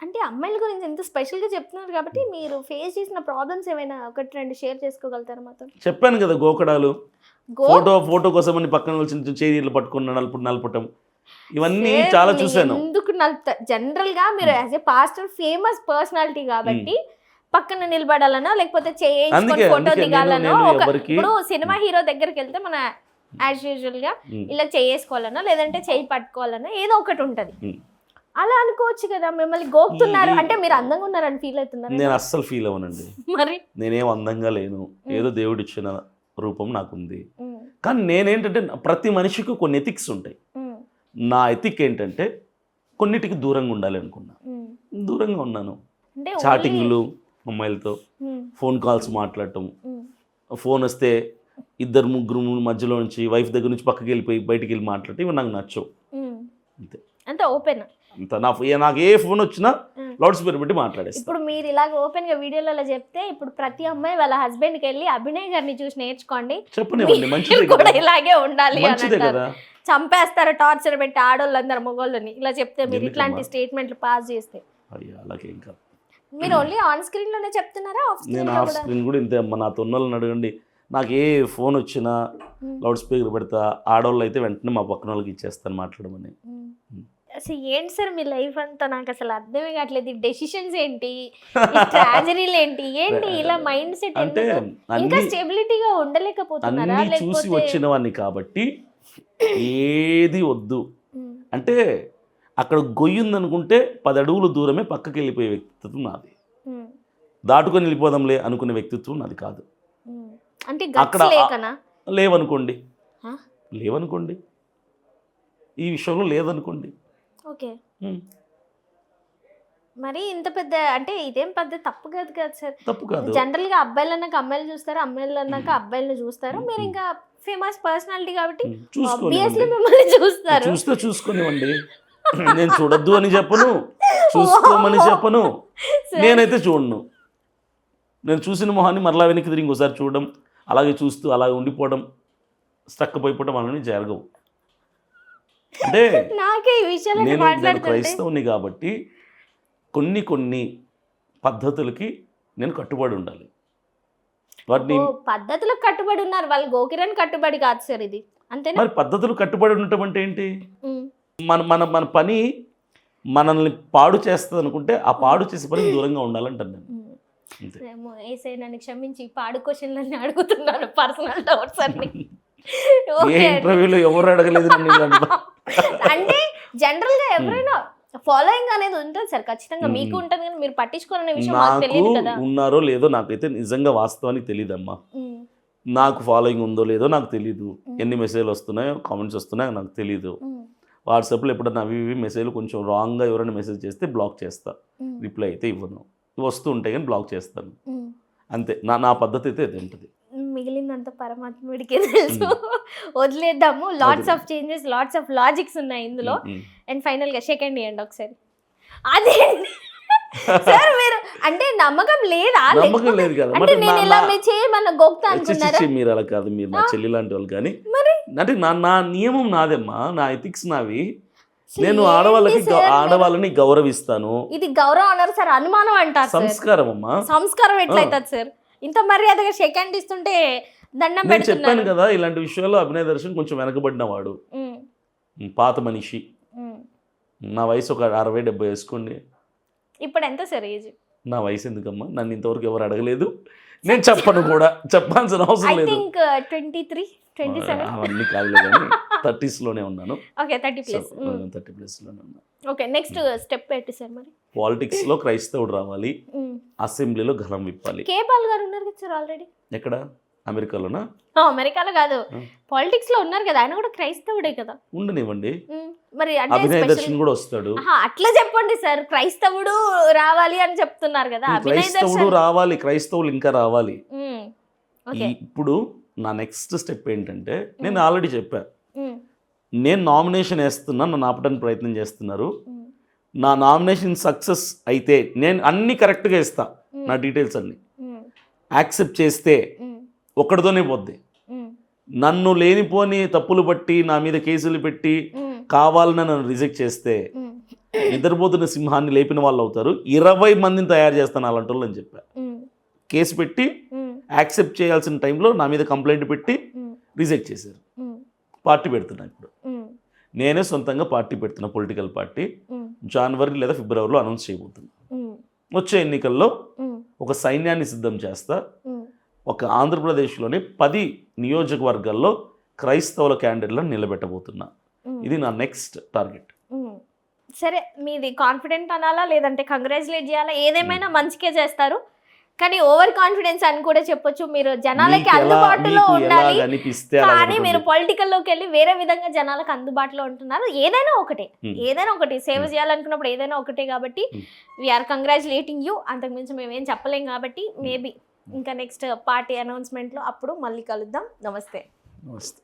అంటే అమ్మాయిల గురించి ఎంత స్పెషల్గా చెప్తున్నారు కాబట్టి మీరు ఫేస్ చేసిన ప్రాబ్లమ్స్ ఏమైనా ఒకటి రెండు షేర్ చేసుకోగలుగుతారా మాతో? చెప్పాను కదా గోకడాలు. ఫోటో ఫోటో కోసం అని పక్కన వచ్చిన చేతులు పట్టుకున్న నలుపు నలపటం. ఇవన్నీ చాలా చూశాను. ఎందుకు జనరల్గా మీరు as a pastor famous personality కాబట్టి పక్కన నిలబడాలనో లేకపోతే చేయించుకొని ఫోటో దిగాలనో ఒక ఇప్పుడు సినిమా హీరో దగ్గరికి వెళ్తే మన యాజ్ యూజువల్గా ఇలా చేసుకోవాలనో లేదంటే చేయి పట్టుకోవాలనో ఏదో ఒకటి ఉంటది. అలా అనుకోవచ్చు కదా మిమ్మల్ని గోపుతున్నారు అంటే మీరు అందంగా ఉన్నారని ఫీల్ అవుతున్నారు? నేను అస్సలు ఫీల్ అవ్వనండి. మరి? నేనేం అందంగా లేను. ఏదో దేవుడు ఇచ్చిన రూపం నాకుంది. కానీ నేనేంటంటే ప్రతి మనిషికి కొన్ని ఎథిక్స్ ఉంటాయి. నా ఎథిక్ ఏంటంటే కొన్నిటికి దూరంగా ఉండాలి అనుకున్నా. దూరంగా ఉన్నాను. చాటింగ్లు అమ్మాయిలతో ఫోన్ కాల్స్ మాట్లాడటం. ఫోన్ వస్తే ఇద్దరు ముగ్గురు మధ్యలో నుంచి వైఫ్ దగ్గర నుంచి పక్కకి వెళ్ళిపోయి బయటికి వెళ్ళి మాట్లాడటం ఇవి నాకు నచ్చవు. అంతే. అంత ఓపెన్ అంత నా నాకు ఏ ఫోన్ వచ్చినా. లౌడ్ స్పీకర్ పెట్టి మాట్లాడేస్తాను ఇప్పుడు మీరు ఇలాగ ఓపెన్గా వీడియోలలో చెప్తే ఇప్పుడు ప్రతి అమ్మాయి వాళ్ళ హస్బెండ్కి వెళ్ళి అభినయ్ గారిని చూసి నేర్చుకోండి. చెప్పనివ్వండి మంచిదే కూడా ఇలాగే ఉండాలి మంచిదే కదా. చంపేస్తారు టార్చర్ పెట్టి ఆడోళ్ళందరూ మగోళ్ళని. ఇలా చెప్తే మీరు? ఇట్లాంటి స్టేట్మెంట్లు పాస్ చేస్తే. అయ్యా అలాగే ఇంకా. మీరు ఓన్లీ ఆన్ స్క్రీన్లోనే చెప్తున్నారా? ఆఫ్ నేను స్క్రీన్లో ఆఫ్ కూడా? స్క్రీన్ కూడా ఇంతే అమ్మ. నా తొన్నోళ్ళని అడగండి. నాకు ఏ ఫోన్ వచ్చినా. లౌడ్ స్పీకర్ పెడతా. ఆడవాళ్ళు అయితే వెంటనే మా పక్కన వాళ్ళకి ఇచ్చేస్తాను మాట్లాడమని. అసలు ఏంటి సార్ మీ లైఫ్ అంతా? నాకు అసలు అర్థమే కావట్లేదు. డెసిషన్స్ ఏంటి? ట్రాజరీలు ఏంటి? ఏంటి ఇలా మైండ్ సెట్ అంటే ఇంకా స్టెబిలిటీగా ఉండలేకపోతున్నారా? చూసి వచ్చిన వాడిని కాబట్టి ఏది వద్దు. అంటే అక్కడ గొయ్యి ఉందనుకుంటే పది అడుగులు దూరమే పక్కకి వెళ్ళిపోయే వ్యక్తిత్వం నాది. దాటుకొని వెళ్ళిపోదాంలే అనుకునే వ్యక్తిత్వం నాది కాదు. అంటే అక్కడ లేవనుకోండి? లేవనుకోండి. ఈ విషయంలో లేదనుకోండి. ఓకే. మరి ఇంత పెద్ద అంటే ఇదేం పెద్ద తప్పు కాదు కదా సార్. తప్పు కాదు. జనరల్గా అబ్బాయిలు అన్నాక అమ్మాయిలు చూస్తారు? అమ్మాయిలు అన్నాక అబ్బాయిలను చూస్తారు? మీరు ఇంకా ఫేమస్ పర్సనాలిటీ కాబట్టి ఆబ్వియస్లీ మిమ్మల్ని చూస్తారు. చూస్తే చూసుకోనివ్వండి. నేను చూడొద్దు అని చెప్పను. చూసుకోమని చెప్పను. నేనైతే చూడను. నేను చూసిన మొహాన్ని మరలా వెనక్కి తిరిగి ఇంకోసారి చూడడం అలాగే చూస్తూ అలాగే ఉండిపోవడం స్టక్ అయిపోవడం అలానే జరగవు. అంటే నాకే ఈ విషయాలు నేను క్రైస్తవుని కాబట్టి కొన్ని కొన్ని పద్ధతులకి నేను కట్టుబడి ఉండాలి. వాటిని పద్ధతులకు కట్టుబడి ఉన్నారు. వాళ్ళు గోకిరని కట్టుబడి కాదు సార్ ఇది. అంతేనా? మరి పద్ధతులు కట్టుబడి ఉండటం అంటే ఏంటి? మన మన మన పని మనల్ని పాడు చేస్తుంది అనుకుంటే ఆ పాడు చేసే పనికి దూరంగా ఉండాలంటాను నేను. అంతే. ఏసై నన్ను క్షమించి పాడు క్వశ్చన్లన్నీ అడుగుతున్నాను. పర్సనల్ డౌట్స్ అన్ని. ఇంటర్వ్యూలో ఎవరు అడగలేదు అంటే జనరల్గా ఎవరైనా ఫాలోయింగ్ అనేది ఉంటుంది సార్ ఖచ్చితంగా. మీకు ఉంటుంది కానీ మీరు పట్టించుకోవాలనే విషయం నాకు తెలియదు కదా ఉన్నారో లేదో నాకైతే నిజంగా వాస్తవానికి తెలియదమ్మా మ్మ్. నాకు ఫాలోయింగ్ ఉందో లేదో నాకు తెలియదు. ఎన్ని మెసేజ్లు వస్తున్నాయో కామెంట్స్ వస్తున్నాయో నాకు తెలియదు. వాట్సాప్లో ఎప్పుడన్నా అవి ఇవి మెసేజ్లు కొంచెం రాంగ్గా ఎవరైనా మెసేజ్ చేస్తే బ్లాక్ చేస్తా. రిప్లై అయితే ఇవ్వను వస్తూ ఉంటాయి కానీ బ్లాక్ చేస్తాను. అంతే నా నా పద్ధతి అయితే అది ఉంటుంది మిగిలిందంత పరమాత్ముడికి తెలుసు. వదిలేద్దాము. Lots of changes lots of logics ఉన్నాయి ఇందులో. అండ్ ఫైనల్గా సెకండ్ ఇవ్వండి ఒకసారి. అదే సార్ మీరు అంటే నమ్మకం లేదా? నమ్మకం లేదు కదా. అంటే నేను ఇలా మీ చేయమన్న గొప్ప అనుకున్నారా? మీరు అలా కాదు మీరు నా. చెల్లి లాంటి వాళ్ళు కానీ. మరి? అంటే నా నా నియమం నాదమ్మా నా ఎథిక్స్ నావి. నేను ఆడవాళ్ళకి? ఆడవాళ్ళని గౌరవిస్తాను. ఇది గౌరవం అన్నారు సార్ అనుమానం అంటారు సంస్కారం అమ్మా సంస్కారం ఎట్లయితుంది సార్? ఇంత మర్యాదగా సెకండ్ ఇస్తుంటే దండం నేను చెప్పాను కదా ఇలాంటి విషయాల్లో అభినయ దర్శన్ కొంచెం వెనకబడిన వాడు ఉమ్, ఉమ్, పాత మనిషి. నా వయసు ఒక అరవై డెబ్బై వేసుకోండి. ఇప్పుడు ఎంత సార్ ఏజ్ నా వయసు ఎందుకమ్మా? నన్ను ఇంతవరకు ఎవరు అడగలేదు. నేను చెప్పను కూడా. చెప్పాల్సిన అవసరం లేదు. ట్వంటీ త్రీ ట్వంటీ సెవెన్ అవన్నీ కాదులే కానీ థర్టీస్లోనే ఉన్నాను. ఓకే థర్టీ ప్లస్ థర్టీ ప్లస్లోనే ఉన్నాను. ఓకే నెక్స్ట్ స్టెప్ సార్ మరి? పాలిటిక్స్లో క్రైస్తవుడు రావాలి. అసెంబ్లీలో గలం విప్పాలి. కే పాల్ గారు ఉన్నారు కదా సార్ ఆల్రెడీ ఎక్కడ? అమెరికాలోనా? అమెరికాలో కాదు. పాలిటిక్స్లో ఉన్నారు కదా ఆయన కూడా క్రైస్తవుడే కదా. ఉండనివ్వండి. మరి అభినయ దర్శన్ కూడా వస్తాడు. అట్లా చెప్పండి సార్. క్రైస్తవుడు రావాలి అని చెప్తున్నారు కదా క్రైస్తవుడు రావాలి క్రైస్తవులు ఇంకా రావాలి. ఇప్పుడు నా నెక్స్ట్ స్టెప్ ఏంటంటే నేను ఆల్రెడీ చెప్పా. నేను నామినేషన్ వేస్తున్నా నన్ను ఆపడానికి ప్రయత్నం చేస్తున్నారు. నా నామినేషన్ సక్సెస్ అయితే నేను అన్ని కరెక్ట్గా ఇస్తా నా డీటెయిల్స్ అన్ని. యాక్సెప్ట్ చేస్తే ఒక్కడితోనే పోద్ది. నన్ను లేనిపోని తప్పులు బట్టి నా మీద కేసులు పెట్టి కావాలని నన్ను రిజెక్ట్ చేస్తే నిద్రపోతున్న సింహాన్ని లేపిన వాళ్ళు అవుతారు. ఇరవై మందిని తయారు చేస్తాను అలాంటి వాళ్ళు అని చెప్పా. కేసు పెట్టి యాక్సెప్ట్ చేయాల్సిన టైంలో నా మీద కంప్లైంట్ పెట్టి రిజెక్ట్ చేశారు. పార్టీ పెడుతున్నా ఇప్పుడు. నేనే సొంతంగా పార్టీ పెడుతున్నా పొలిటికల్ పార్టీ. జనవరి లేదా ఫిబ్రవరిలో అనౌన్స్ చేయబోతున్నా. వచ్చే ఎన్నికల్లో ఒక సైన్యాన్ని సిద్ధం చేస్తా. ఒక ఆంధ్రప్రదేశ్లోని పది నియోజకవర్గాల్లో క్రైస్తవుల క్యాండిడేట్లను నిలబెట్టబోతున్నా. ఇది నా నెక్స్ట్ టార్గెట్. సరే మీది కాన్ఫిడెంట్ అనాలా? లేదంటే కంగ్రాచులేట్ చేయాలా? ఏదేమైనా మంచికే చేస్తారు. కానీ ఓవర్ కాన్ఫిడెన్స్ అని కూడా చెప్పొచ్చు. మీరు జనాలకి అందుబాటులో ఉండాలి. కానీ మీరు. పొలిటికల్లోకి వెళ్ళి వేరే విధంగా జనాలకు అందుబాటులో ఉంటున్నారు. ఏదైనా ఒకటే. ఏదైనా ఒకటి. సేవ. చేయాలనుకున్నప్పుడు ఏదైనా ఒకటే కాబట్టి. వీఆర్ కంగ్రాచులేటింగ్ యూ అంతకుమించి మేము ఏం చెప్పలేం కాబట్టి మేబీ ఇంకా నెక్స్ట్ పార్టీ అనౌన్స్మెంట్లో అప్పుడు మళ్ళీ కలుద్దాం. నమస్తే. నమస్తే.